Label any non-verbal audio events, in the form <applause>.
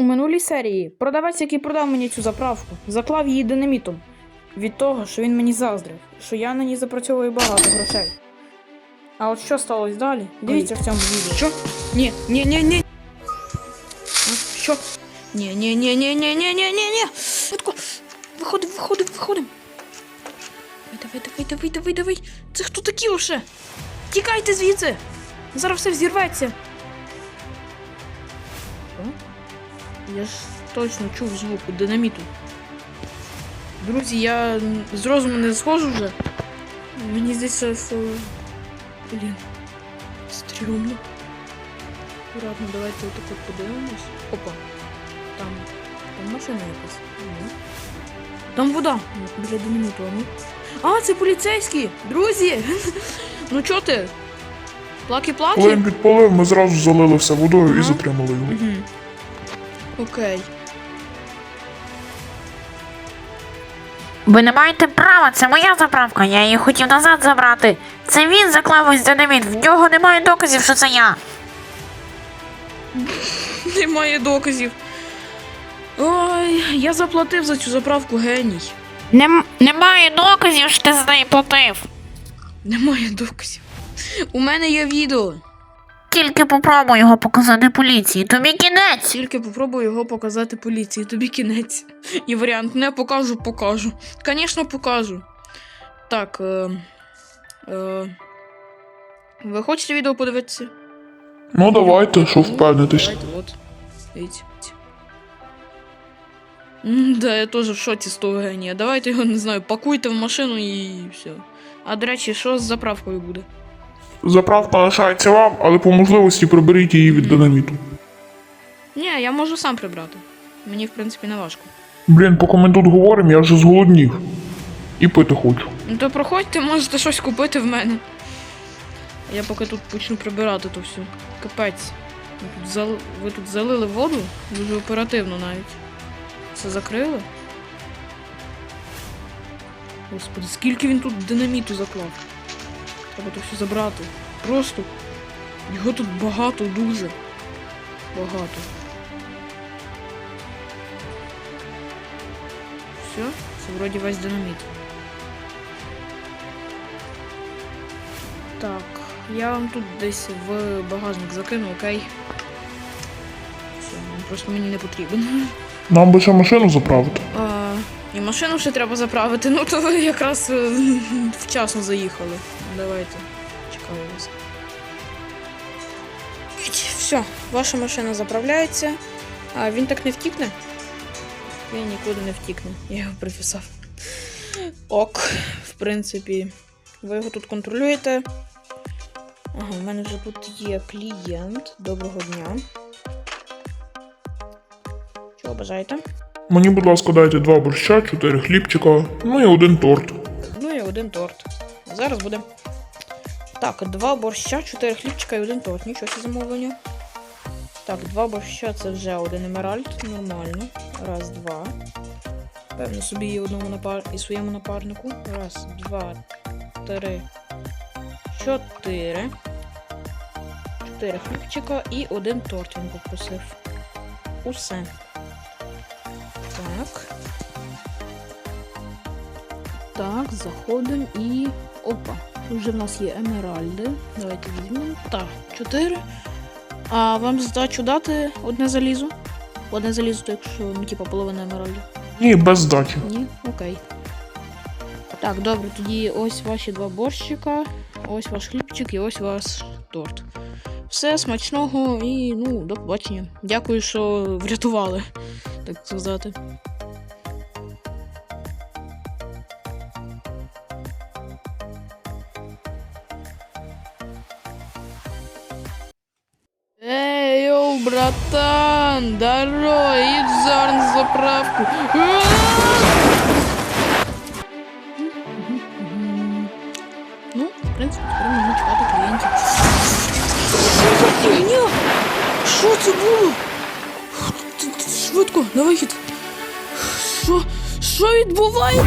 У минулій серії продавець, який продав мені цю заправку, заклав її динамітом. Від того, що він мені заздрив, що я на ній запрацьовую багато грошей. А от що сталося далі? Дивіться в цьому відео. Що? Ні, ні, ні, ні. Що? Ні, ні, ні, ні, ні, ні, ні, ні, ні. Виходимо, виходимо, виходимо. Давай, давай, давай, давай, давай. Це хто такі вже? Тікайте звідси. Зараз все взірветься. Я ж точно чув звук динаміту. Друзі, я з розуму не схожу вже. Мені здається, що. Блін. Стрьомно. Аккуратно, давайте отак от подивимось. Опа. Там. Там машина якась. Ні. Там вода. Біля динаміту, а ну. А, це поліцейські! Друзі! <laughs> ну чо ти? Коли Плаки-плаки? він підпалив, ми зразу залили все водою і затримали його. Угу. Окей. Ви не маєте права, це моя заправка, я її хотів назад забрати. Це він заклав ось динаміт, в нього немає доказів, що це я. <laughs> Немає доказів. Ой, я заплатив за цю заправку геній. Нем... Немає доказів, що ти за неї платив. Немає доказів. У мене є відео. Тільки попробуй його показати поліції, тобі кінець. Тільки попробую його показати поліції. Тобі кінець. І варіант не покажу, покажу. Звісно, покажу. Так. Е, е, ви хочете відео подивитися? Ну давайте, що впевнитись. Давайте, от. Дивіться. М, Да, я теж в шоці з того генія. Давайте його, не знаю, пакуйте в машину і все. А до речі, що з заправкою буде? Заправка лишається вам, але по можливості приберіть її від динаміту. Ні, я можу сам прибрати. Мені, в принципі, не важко. Блін, поки ми тут говоримо, я вже зголоднів. І пити хочу. Ну то проходьте, можете щось купити в мене. Я поки тут почну прибирати то все. Капець. Ви тут, зал... Ви тут залили воду дуже оперативно навіть. Це закрили? Господи, скільки він тут динаміту заклав. Треба то все забрати. Просто. Його тут багато, дуже. Багато. Все, це вроді весь динаміт. Так, я вам тут десь в багажник закину, окей. Все, він просто мені не потрібен. Нам би ще машину заправити. А, і машину ще треба заправити, ну то ви якраз е, вчасно заїхали. Давайте, чекаю вас. Все, ваша машина заправляється. А він так не втікне? Він нікуди не втікне. Я його приписав. Ок, в принципі, ви його тут контролюєте. Ага, у мене вже тут є клієнт. Доброго дня. Чого бажаєте? Мені, будь ласка, дайте два борща, чотири хлібчика, ну і один торт. Ну і один торт. Зараз буде. Так, два борща, чотири хлібчика і один торт. Нічого собі замовлення. Так, два борща це вже один емеральд. Нормально. Раз, два. Певно, собі і одному напар... і своєму напарнику. Раз, два, три, чотири. Чотири хлібчика і один торт він попросив. Усе. Так. Так, заходимо і. Опа. Тут вже в нас є емеральди. Давайте візьмемо. Так, 4. А вам здачу дати одне залізо? Одне залізо, то якщо ну, типа половина емеральдів. Ні, без здачі. Ні? Окей. Так, добре, тоді ось ваші два борщика, ось ваш хлібчик і ось ваш торт. Все, смачного і ну, до побачення. Дякую, що врятували, так сказати. братан! Дарой! И взор на заправку! Ну, в принципе, теперь мы чего-то клиентик. Что за херня? Что это было? Швидко, на выход. Что, что ведь бывает?